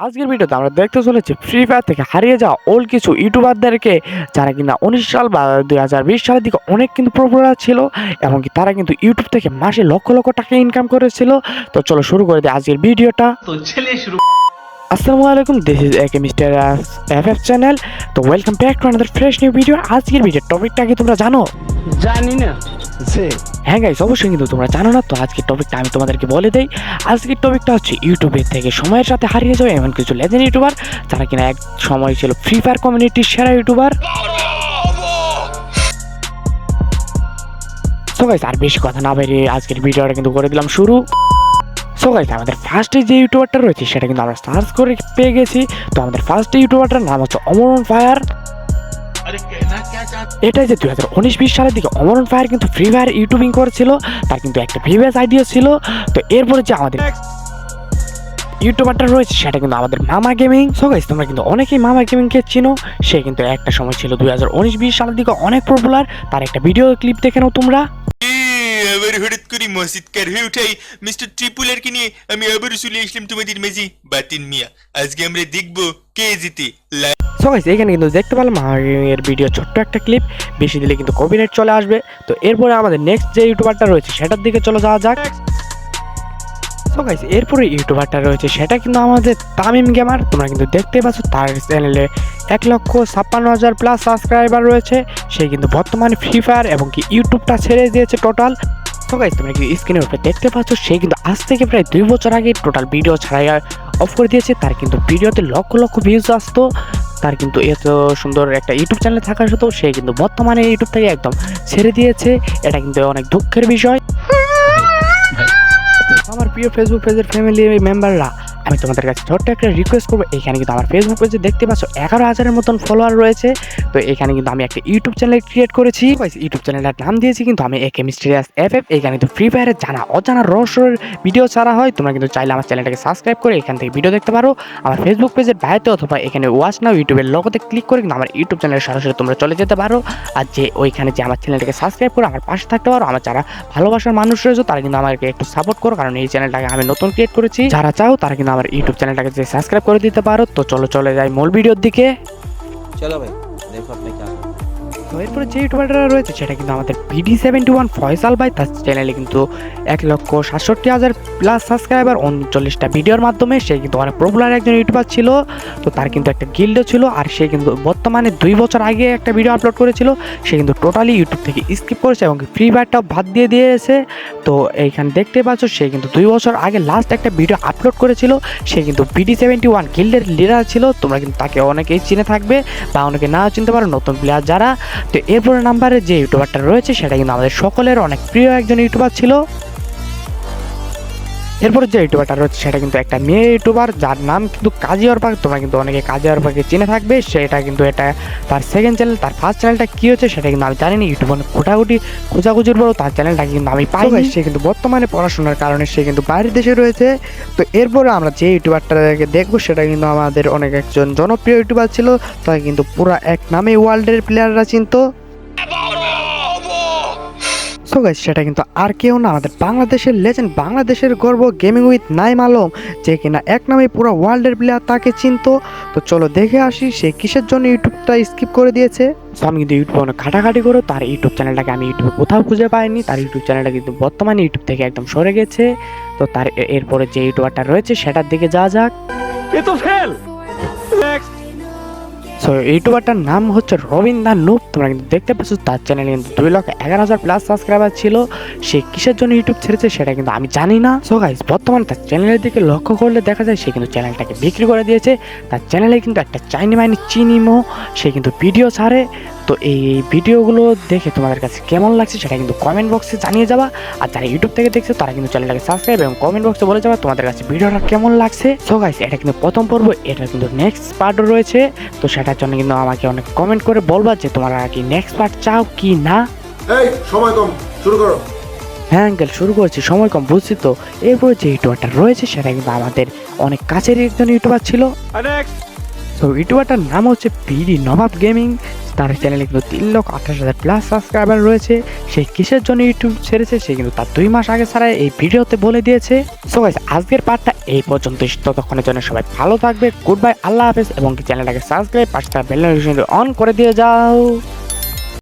আজকের ভিডিওতে আমরা দেখতে চলেছি ফ্রি ফায়ার থেকে হারিয়ে যাওয়া ওল্ড কিছু ইউটিউবারদেরকে যারা কিনা উনিশ সাল বা দুই হাজার বিশ সালের দিকে অনেক কিন্তু প্রবলা ছিল এমনকি তারা কিন্তু ইউটিউব থেকে মাসে লক্ষ লক্ষ টাকা ইনকাম করেছিল। তো চলো শুরু করে দিই আজকের ভিডিওটা। তো ছেলে শুরু আসসালামু আলাইকুম this is A K mister F F channel তো welcome back to another fresh new video আজকের ভিডিও টপিকটা কি তোমরা জানো? জানি না। হ্যাঁ গাইস অবশ্যই কিন্তু তোমরা জানো না, তো আজকের টপিকটা আমি তোমাদেরকে বলে দেই। আজকের টপিকটা হচ্ছে ইউটিউবের থেকে সময়ের সাথে হারিয়ে যাবে এমন কিছু লেজেন্ড ইউটিউবার যারা কিনা এক সময় ছিল ফ্রি ফায়ার কমিউনিটির সেরা ইউটিউবার সো গাইস আর বেশি কথা না বেরিয়ে আজকের ভিডিওটা কিন্তু করে দিলাম শুরু। সো গাইস আমাদের ফার্স্টে যে ইউটিউবারটা রয়েছে, সেটা কিন্তু আমরা সার্চ করে পেয়ে গেছি। তো আমাদের ফার্স্ট ইউটিউবারটার নাম হচ্ছে অমরন ফায়ার। এটাই যে দুই হাজার উনিশ, বিশ সালের দিকে অমরন ফায়ার কিন্তু ফ্রি ফায়ার ইউটিউবিং করেছিল, তার কিন্তু একটা ভিভিএস আইডিয়া ছিল। তো এরপরে যে আমাদের ইউটিউবারটা রয়েছে, সেটা কিন্তু আমাদের মামা গেমিং সো গাইস তোমরা কিন্তু অনেকেই মামা গেমিংকে চিনো, সে কিন্তু একটা সময় ছিল দুই হাজার উনিশ, বিশ সালের দিকে অনেক পপুলার তার একটা ভিডিও ক্লিপ দেখে নাও তোমরা। আবার হঠাৎ করে মসজিদ কার হয়ে উঠাই মিস্টার ট্রিপুলারকে নিয়ে আমি আবার চলে আসলাম তোমাদের মেজি বাতিন মিয়া। আজকে আমরা দেখব কে জিতে। সো গাইস এখানে কিন্তু দেখতে পেলাম এর ভিডিও ছোট্ট একটা ক্লিপ বেশি দিলে কিন্তু কপিরাইট চলে আসবে। তো এরপরে আমাদের নেক্সট যে ইউটিউবারটা রয়েছে, সেটার দিকে চলে যাওয়া যাক। সো গাইস এরপরে ইউটিউবারটা রয়েছে, সেটা কিন্তু আমাদের তামিম গেমার তোমরা কিন্তু দেখতে পাচ্ছ, তার চ্যানেলে এক লক্ষ ছাপ্পান্ন হাজার প্লাস সাবস্ক্রাইবার রয়েছে। সে কিন্তু বর্তমানে ফ্রি ফায়ার এবং কি ইউটিউবটা ছেড়ে দিয়েছে টোটাল তো গাইস তোমরা কিন্তু স্ক্রিনের উপরে দেখতে পাচ্ছ, সে কিন্তু আজ থেকে প্রায় দুই বছর আগে টোটাল ভিডিও ছাড়াই অফ করে দিয়েছে। তার কিন্তু ভিডিওতে লক্ষ লক্ষ ভিউজ আসতো। তার কিন্তু এত সুন্দর একটা ইউটিউব চ্যানেল থাকা সত্ত্বেও সে কিন্তু বর্তমানে ইউটিউব থেকে একদম ছেড়ে দিয়েছে। এটা কিন্তু অনেক দুঃখের বিষয়। আমার প্রিয় ফেসবুক পেজের ফ্যামিলি মেম্বাররা আমি তোমাদের কাছে ছোট্ট একটা রিকোয়েস্ট করব। এখানে কিন্তু আমার ফেসবুক পেজে দেখতে পাচ্ছ, এগারো হাজারের মতন ফলোয়ার রয়েছে। তো এখানে কিন্তু আমি একটা ইউটিউব চ্যানেল ক্রিয়েট করেছি। ইউটিউব চ্যানেলটার নাম দিয়েছি কিন্তু আমি একে মিস্টেরিয়াস এফ এফ এখানে কিন্তু ফ্রি ফায়ারের জানা, অজানা রহস্যের ভিডিও ছাড়া হয়। তোমরা কিন্তু চাইলে আমার চ্যানেলটাকে সাবস্ক্রাইব করে এখান থেকে ভিডিও দেখতে পারো। আমার ফেসবুক পেজের বাইরে অথবা এখানে ওয়াচ নাও ইউটিউবের লোগোতে ক্লিক করে কিন্তু আমার ইউটিউব চ্যানেলে সরাসরি তোমরা চলে যেতে পারো। আর যে ওইখানে যে আমার চ্যানেলটাকে সাবস্ক্রাইব করে আমার পাশে থাকতে পারো। আমার যারা ভালোবাসার মানুষ রয়েছে, তারা কিন্তু আমাকে একটু সাপোর্ট করো। কারণ এই চ্যানেলটাকে আমি নতুন ক্রিয়েট করেছি। যারা চাও, তারা কিন্তু আমার ইউটিউব চ্যানেলটাকে যদি সাবস্ক্রাইব করে দিতে পারো, তো চলো, চলে যাই মূল ভিডিওর দিকে। চলো ভাই, দেখো আপনি তো এরপরে যে ইউটিউবারটা রয়েছে সেটা কিন্তু আমাদের বিডি সেভেন্টি ওয়ান ফয়সাল ভাই, তার চ্যানেলে কিন্তু এক লক্ষ সাতষট্টি হাজার প্লাস সাবস্ক্রাইবার উনচল্লিশটা ভিডিওর মাধ্যমে সে কিন্তু অনেক পপুলার একজন ইউটিউবার ছিল। তো তার কিন্তু একটা গিল্ডও ছিল আর সে কিন্তু বর্তমানে দুই বছর আগে একটা ভিডিও আপলোড করেছিল। সে কিন্তু টোটালি ইউটিউব থেকে স্কিপ করেছে এবং ফ্রি ফায়ারটাও বাদ দিয়ে দিয়েছে। তো এইখানে দেখতে পাচ্ছ, সে কিন্তু দুই বছর আগে লাস্ট একটা ভিডিও আপলোড করেছিল। সে কিন্তু বিডি সেভেন্টি ওয়ান গিল্ডের লিডার ছিল। তোমরা কিন্তু তাকে অনেকেই চিনে থাকবে বা অনেকে নাও চিনতে পারো। নতুন প্লেয়ার যারা তো এরপরে নাম্বারে যে ইউটিউবারটা রয়েছে, সেটা কিন্তু আমাদের সকলের অনেক প্রিয় একজন ইউটিউবার ছিল। এরপরে যে ইউটিউবারটা রয়েছে সেটা কিন্তু একটা মেয়ে ইউটিউবার যার নাম কিন্তু কাজী অরপাক। তোমরা কিন্তু অনেকে কাজী অরপাকে চিনে থাকবে সেটা কিন্তু এটা তার সেকেন্ড চ্যানেল তার ফার্স্ট চ্যানেলটা কী হচ্ছে সেটা কিন্তু আমি জানি না ইউটিউবে অনেক খোঁটাখুটি খোঁজাখুঁজির পরও তার চ্যানেলটা কিন্তু আমি পাই সে কিন্তু বর্তমানে পড়াশোনার কারণে সে কিন্তু বাইরের দেশে রয়েছে। তো এরপরে আমরা যে ইউটিউবারটাকে দেখব সেটা কিন্তু আমাদের অনেক একজন জনপ্রিয় ইউটিউবার ছিল। তাকে কিন্তু পুরো এক নামে ওয়ার্ল্ডের প্লেয়াররা চিনতো। সো গাইজ সেটা কিন্তু আর কেউ না। আমাদের বাংলাদেশের লেজেন্ড বাংলাদেশের গর্ব গেমিং উইথ নাইম আলম, যে কিনা এক নামে পুরো ওয়ার্ল্ডের প্লেয়ার তাকে চিনত। তো চলো দেখে আসি, সে কিসের জন্য ইউটিউবটা স্কিপ করে দিয়েছে। তো আমি কিন্তু ইউটিউবে অনেক ঘাটাঘাটি করে তার ইউটিউব চ্যানেলটাকে আমি ইউটিউবে কোথাও খুঁজে পাইনি। তার ইউটিউব চ্যানেলটা কিন্তু বর্তমানে ইউটিউব থেকে একদম সরে গেছে। তো তার এরপরে যে ইউটিউবারটা রয়েছে, সেটার দিকে যাওয়া যাক। এ তো ফেল নেক্সট সো ইউটিউবারটার নাম হচ্ছে রবীন্দ্র নুপ। তোমরা কিন্তু দেখতে পাচ্ছ, তার চ্যানেলে কিন্তু দুই লক্ষ এগারো হাজার প্লাস সাবস্ক্রাইবার ছিল। সে কিসের জন্য ইউটিউব ছেড়েছে সেটা কিন্তু আমি জানি না। সো গাইজ বর্তমানে তার চ্যানেলের দিকে লক্ষ্য করলে দেখা যায় সে কিন্তু চ্যানেলটাকে বিক্রি করে দিয়েছে। তার চ্যানেলে কিন্তু একটা চাইনি মাইনি চিনিমো সে কিন্তু ভিডিও ছাড়ে। তো এই ভিডিওগুলো দেখে তোমাদের কাছে কেমন লাগছে সেটা কিন্তু কমেন্ট বক্সে জানিয়ে যাবা। আর যারা ইউটিউব থেকে দেখছ তারা কিন্তু চ্যানেলটাকে সাবস্ক্রাইব এবং কমেন্ট বক্সে বলে যাবা তোমাদের কাছে ভিডিওটা কেমন লাগছে। সো গাইস এটা কিন্তু প্রথম পর্ব এটা কিন্তু নেক্সট পার্টও রয়েছে। তো সেটার জন্য কিন্তু আমাকে অনেক কমেন্ট করে বলবা যে তোমরা কি নেক্সট পার্ট চাও কি না। এই সময় কম শুরু করো। হ্যাঁ আঙ্কেল শুরু করছি সময় কম বুঝছি তো। এরপরে যে ইউটিউবারটা রয়েছে সেটা কিন্তু আমাদের অনেক কাছের একজন ইউটিউবার ছিল। তো ইউটিউবারটার নাম হচ্ছে পিডি নবাব গেমিং তার চ্যানেলে কিন্তু তিন লক্ষ আঠাশ হাজার প্লাস সাবস্ক্রাইবার রয়েছে। সে কিসের জন্য ইউটিউব ছেড়েছে, সে কিন্তু তার দুই মাস আগে ছাড়া এই ভিডিওতে বলে দিয়েছে। সো গাইস আজকের পার্টটা এই পর্যন্ত ততক্ষণের জন্য সবাই ভালো থাকবে গুড বাই আল্লাহ হাফেজ, এবং চ্যানেলটাকে সাবস্ক্রাইব পাঁচটা বেল নোটিফিকেশন অন করে দিয়ে যাও।